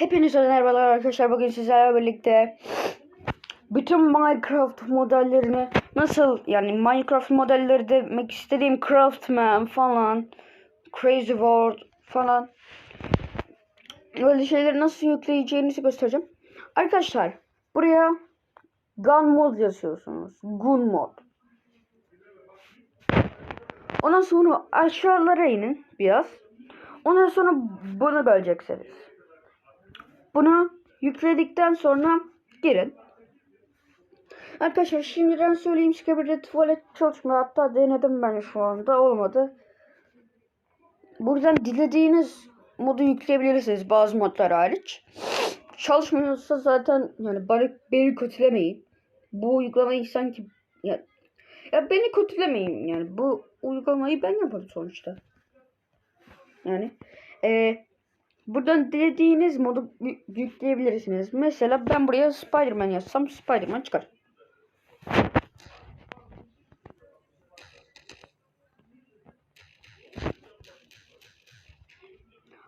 Hepinize merhabalar arkadaşlar. Bugün sizlerle birlikte bütün Minecraft modellerini nasıl yani Minecraft modelleri demek istediğim Craftman falan Crazy World falan öyle şeyleri nasıl yükleyeceğinizi göstereceğim. Arkadaşlar buraya Gun mod yazıyorsunuz. Gun mod. Ondan sonra aşağılara inin biraz. Ondan sonra bunu göreceksiniz. Bunu yükledikten sonra girin. Arkadaşlar şimdiden söyleyeyim Skibidi tuvalet çalışmıyor. Hatta denedim ben şu anda olmadı. Buradan dilediğiniz modu yükleyebilirsiniz bazı modlar hariç. Çalışmıyorsa zaten yani beni, beni kötülemeyin. Bu uygulamayı sanki ya, ya beni kötülemeyin yani bu uygulamayı ben yaparım sonuçta. Yani eee Buradan dilediğiniz modu yü- yükleyebilirsiniz. Mesela ben buraya Spider-Man yazsam Spider-Man çıkar.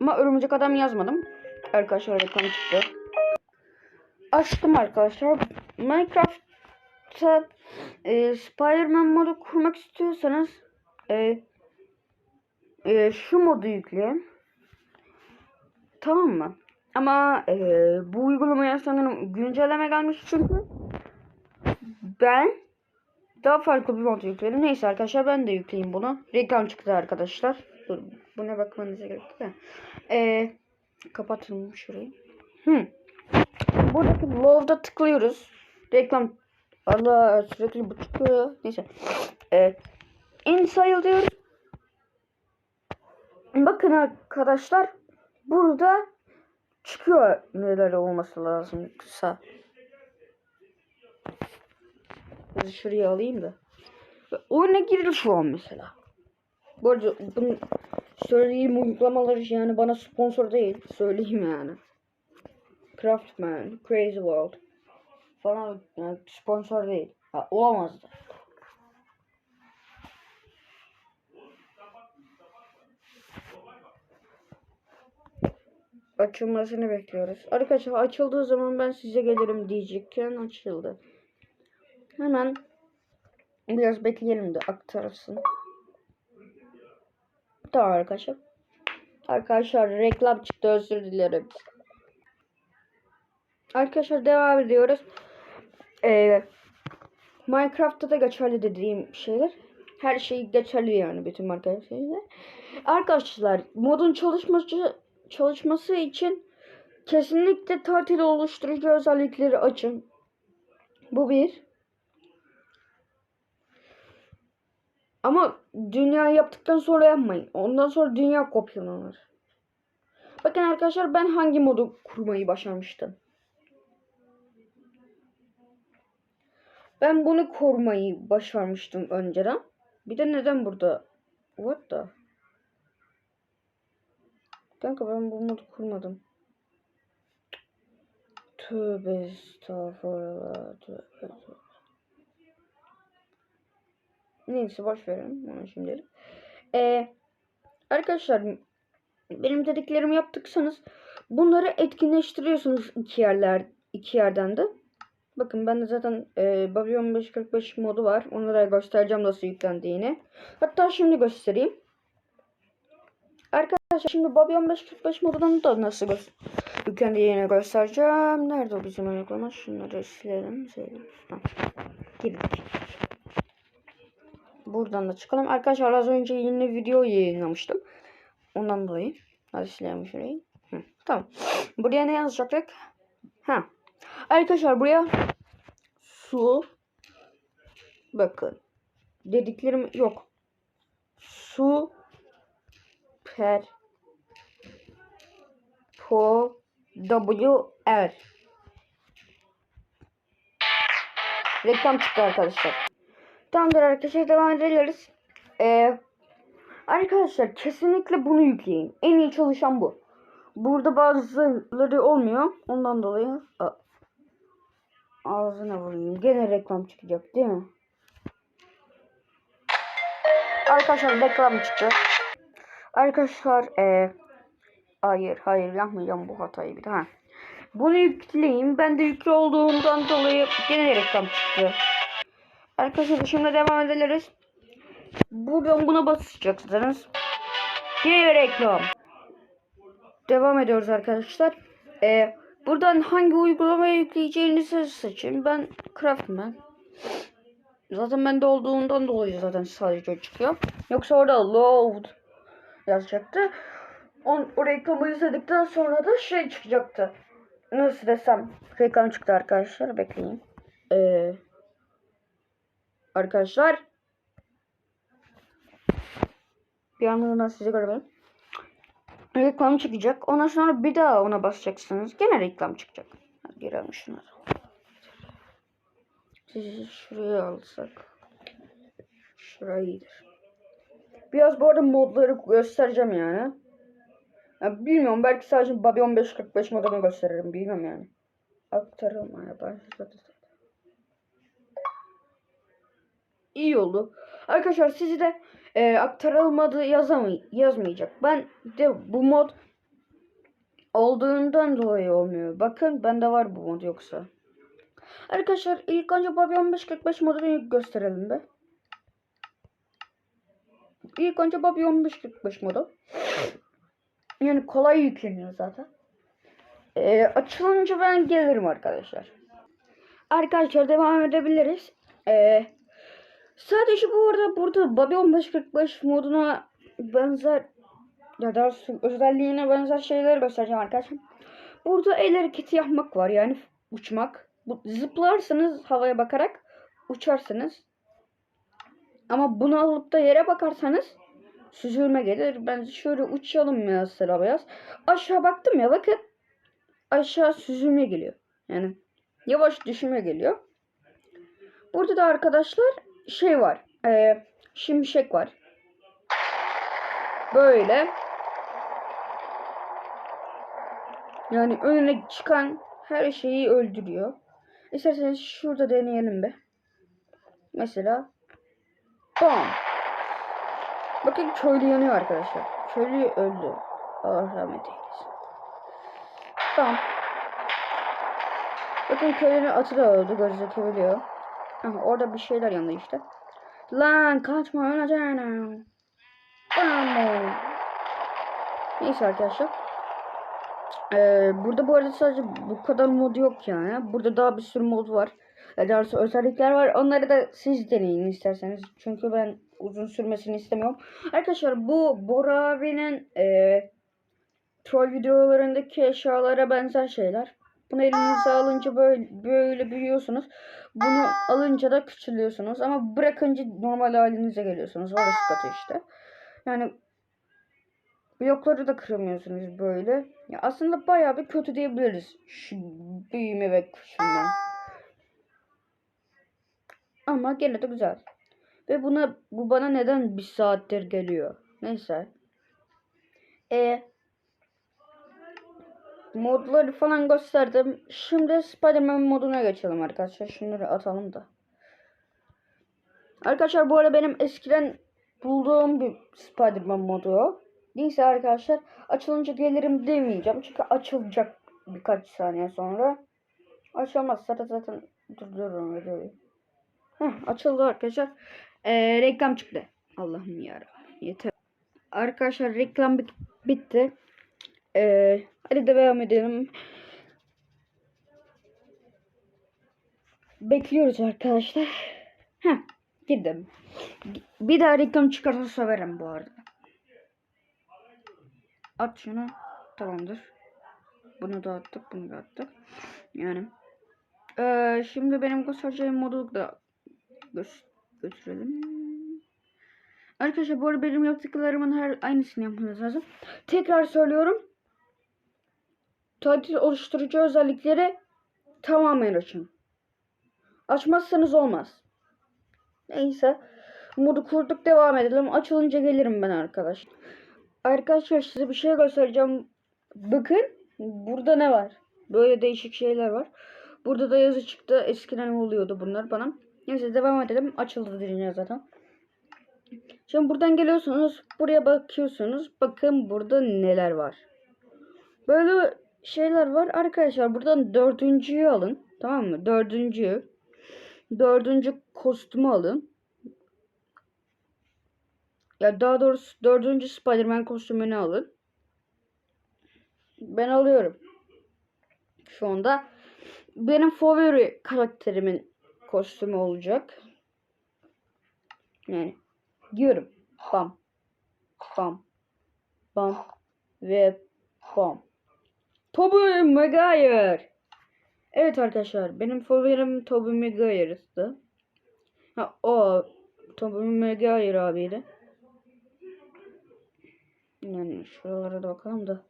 Ama örümcek adam yazmadım. Arkadaşlar reklam çıktı. Açtım arkadaşlar. Minecraft'ta e, Spider-Man modu kurmak istiyorsanız e, e, şu modu yükleyin. Tamam mı? Ama eee, bu uygulamaya sanırım güncelleme gelmiş çünkü ben daha farklı bir mod yükledim. Neyse arkadaşlar ben de yükleyeyim bunu. Reklam çıktı arkadaşlar. Dur, buna bakmanıza gerek yok. Eee kapatın şurayı. Hı. Buradaki low'da tıklıyoruz. Reklam Allah sürekli bu çıkıyor. Neyse. Eee inside diyoruz. Bakın arkadaşlar burada çıkıyor neler olması lazım kısa. Şuraya alayım da. Oyuna girir şu an mesela. Bu arada bunu söyleyeyim uygulamaları yani bana sponsor değil. Söyleyeyim yani. Craftman, Crazy World falan yani sponsor değil. Ha, olamazdı. Açılmasını bekliyoruz. Arkadaşlar açıldığı zaman ben size gelirim diyecekken açıldı. Hemen biraz bekleyelim de aktarılsın. Tamam arkadaşlar. Arkadaşlar reklam çıktı özür dilerim. Arkadaşlar devam ediyoruz. Ee, Minecraft'ta da geçerli dediğim şeyler. Her şey geçerli yani bütün arkadaşlar. Arkadaşlar modun çalışması çalışması için kesinlikle tatil oluşturucu özellikleri açın. Bu bir. Ama dünya yaptıktan sonra yapmayın. Ondan sonra dünya kopyalanır. Bakın arkadaşlar ben hangi modu kurmayı başarmıştım. Ben bunu kurmayı başarmıştım önceden. Bir de neden burada? What the? Kanka ben bu modu kurmadım. Tövbe estağfurullah. Tövbe. Neyse boş verin onu şimdilik. Ee, arkadaşlar benim dediklerimi yaptıksanız bunları etkinleştiriyorsunuz iki yerler iki yerden de. Bakın bende zaten e, Babylon 545 modu var. Onlara göstereceğim nasıl yüklendiğini. Hatta şimdi göstereyim. Arkadaşlar şimdi Babylon 545 modunun da nasıl gö yüklendiğini göstereceğim. Nerede o bizim uygulama? Şunları silelim. silelim. Tamam. Girdik. Buradan da çıkalım. Arkadaşlar az önce yeni video yayınlamıştım. Ondan dolayı. Hadi silelim şurayı. Hı, tamam. Buraya ne yazacaktık? Ha. Arkadaşlar buraya su bakın. Dediklerim yok. Su per po w Reklam çıktı arkadaşlar. Tamamdır arkadaşlar devam ederiz. Ee, arkadaşlar kesinlikle bunu yükleyin. En iyi çalışan bu. Burada bazıları olmuyor. Ondan dolayı A ağzına vurayım. Gene reklam çıkacak değil mi? Arkadaşlar reklam çıktı. Arkadaşlar e, Hayır hayır yapmayacağım bu hatayı bir daha. Bunu yükleyin. Ben de yüklü olduğundan dolayı gene reklam çıktı. Arkadaşlar şimdi devam ederiz. Buradan buna basacaksınız. Yine reklam. Devam ediyoruz arkadaşlar. Ee, buradan hangi uygulamayı yükleyeceğinizi seçin. Ben Craftman. Zaten bende olduğundan dolayı zaten sadece çıkıyor. Yoksa orada load yazacaktı. On, o reklamı izledikten sonra da şey çıkacaktı. Nasıl desem reklam çıktı arkadaşlar. Bekleyin. Ee, arkadaşlar bir anda sizi görebilirim. Reklam çıkacak. Ondan sonra bir daha ona basacaksınız. Gene reklam çıkacak. Girelim şuna. Sizi şuraya alsak. Şurayı iyidir. Biraz bu arada modları göstereceğim yani. Ya bilmiyorum belki sadece Bobby 1545 modunu gösteririm. Bilmiyorum yani. Aktarılmaya başladı. İyi oldu. Arkadaşlar sizi de e, aktarılmadı yazamay yazmayacak. Ben de bu mod olduğundan dolayı olmuyor. Bakın bende var bu mod yoksa. Arkadaşlar ilk önce Bobby 1545 modunu gösterelim be. İlk önce Bobby 1545 modu. Yani kolay yükleniyor zaten. Ee, açılınca ben gelirim arkadaşlar. Arkadaşlar devam edebiliriz. Ee, sadece bu arada burada Bobby 1545 moduna benzer ya da özelliğine benzer şeyler göstereceğim arkadaşlar. Burada el hareketi yapmak var yani uçmak. Bu, zıplarsanız havaya bakarak uçarsınız. Ama bunu alıp da yere bakarsanız süzülme gelir. Ben şöyle uçalım mesela beyaz. Aşağı baktım ya bakın. Aşağı süzülme geliyor. Yani yavaş düşme geliyor. Burada da arkadaşlar şey var. E, şimşek var. Böyle. Yani önüne çıkan her şeyi öldürüyor. İsterseniz şurada deneyelim be. Mesela Bam. Bakın köylü yanıyor arkadaşlar. Köylü öldü. Allah rahmet eylesin. Tamam. Bakın köylünün atı da öldü. Gözükebiliyor. Aha, orada bir şeyler yanıyor işte. Lan kaçma öleceğim. Bam. Neyse arkadaşlar. Ee, burada bu arada sadece bu kadar mod yok yani. Burada daha bir sürü mod var. Daha doğrusu özellikler var. Onları da siz deneyin isterseniz. Çünkü ben uzun sürmesini istemiyorum. Arkadaşlar bu Bora abinin e, troll videolarındaki eşyalara benzer şeyler. Bunu elinize alınca böyle, böyle büyüyorsunuz. Bunu alınca da küçülüyorsunuz. Ama bırakınca normal halinize geliyorsunuz. Orası kötü işte. Yani blokları da kıramıyorsunuz böyle. Ya aslında bayağı bir kötü diyebiliriz. Şu büyüme ve küçülme. Ama gene de güzel. Ve buna bu bana neden bir saattir geliyor? Neyse. E modları falan gösterdim. Şimdi Spider-Man moduna geçelim arkadaşlar. Şunları atalım da. Arkadaşlar bu arada benim eskiden bulduğum bir Spider-Man modu. Neyse arkadaşlar açılınca gelirim demeyeceğim. Çünkü açılacak birkaç saniye sonra. Açılmazsa da zaten durdururum videoyu. Heh, açıldı arkadaşlar. Ee, reklam çıktı. Allah'ım yarabbim yeter. Arkadaşlar reklam bit bitti. Ee, hadi devam edelim. Bekliyoruz arkadaşlar. Heh, gidelim. Bir daha reklam çıkarsa severim bu arada. At şunu. Tamamdır. Bunu da attık, bunu da attık. Yani. Ee, şimdi benim göstereceğim modu da gö götürelim. Arkadaşlar bu arada benim yaptıklarımın her aynısını yapmanız lazım. Tekrar söylüyorum. Tatil oluşturucu özellikleri tamamen açın. Açmazsanız olmaz. Neyse. Modu kurduk devam edelim. Açılınca gelirim ben arkadaşlar. Arkadaşlar size bir şey göstereceğim. Bakın burada ne var? Böyle değişik şeyler var. Burada da yazı çıktı. Eskiden oluyordu bunlar bana. Neyse devam edelim. Açıldı diyeceğim zaten. Şimdi buradan geliyorsunuz. Buraya bakıyorsunuz. Bakın burada neler var. Böyle şeyler var. Arkadaşlar buradan dördüncüyü alın. Tamam mı? Dördüncü. Dördüncü kostümü alın. Ya daha doğrusu dördüncü Spider-Man kostümünü alın. Ben alıyorum. Şu anda benim favori karakterimin kostümü olacak. Yani diyorum. Bam. Bam. Bam. Ve bam. Tobey Maguire. Evet arkadaşlar benim favorim Tobey Maguire'dı. Ha o Tobey Maguire abiydi. Yani şuralara da bakalım da.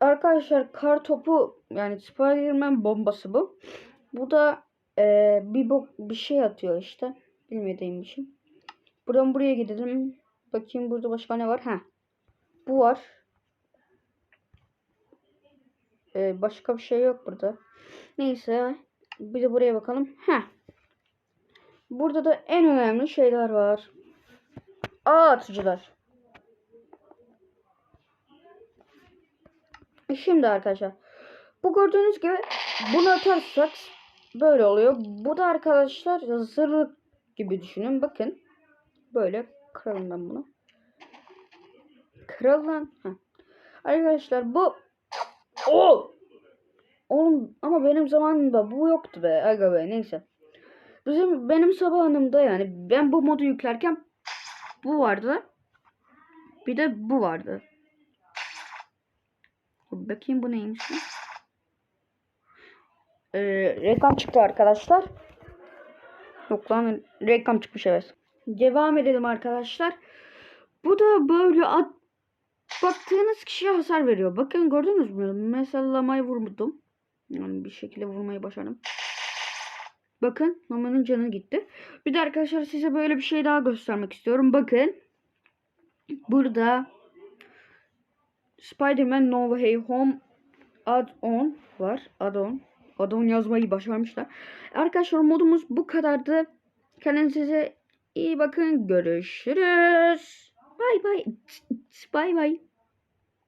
Arkadaşlar kar topu yani Spider-Man bombası bu. Bu da eee, bir bok bir şey atıyor işte. Bilmediğim şey. Buradan buraya gidelim. Bakayım burada başka ne var? Ha. Bu var. Ee, başka bir şey yok burada. Neyse. Bir de buraya bakalım. Ha. Burada da en önemli şeyler var. Ağ atıcılar. Şimdi arkadaşlar. Bu gördüğünüz gibi bunu atarsak böyle oluyor. Bu da arkadaşlar zırh gibi düşünün. Bakın. Böyle kıralım ben bunu. Kırıl lan. Heh. Arkadaşlar bu o Oğlum ama benim zamanımda bu yoktu be. Aga be neyse. Bizim benim sabahımda yani ben bu modu yüklerken bu vardı. Bir de bu vardı. Bakayım bu neymiş? Ee, reklam çıktı arkadaşlar. Yok lan reklam çıkmış evet. Devam edelim arkadaşlar. Bu da böyle at baktığınız kişiye hasar veriyor. Bakın gördünüz mü? Mesallamayı vurdum. Yani bir şekilde vurmayı başardım. Bakın Mama'nın canı gitti. Bir de arkadaşlar size böyle bir şey daha göstermek istiyorum. Bakın. Burada Spider-Man No Way Home add-on var. Add-on. Add-on yazmayı başarmışlar. Arkadaşlar modumuz bu kadardı. Kendinize iyi bakın. Görüşürüz. Bay bay. Bay bay.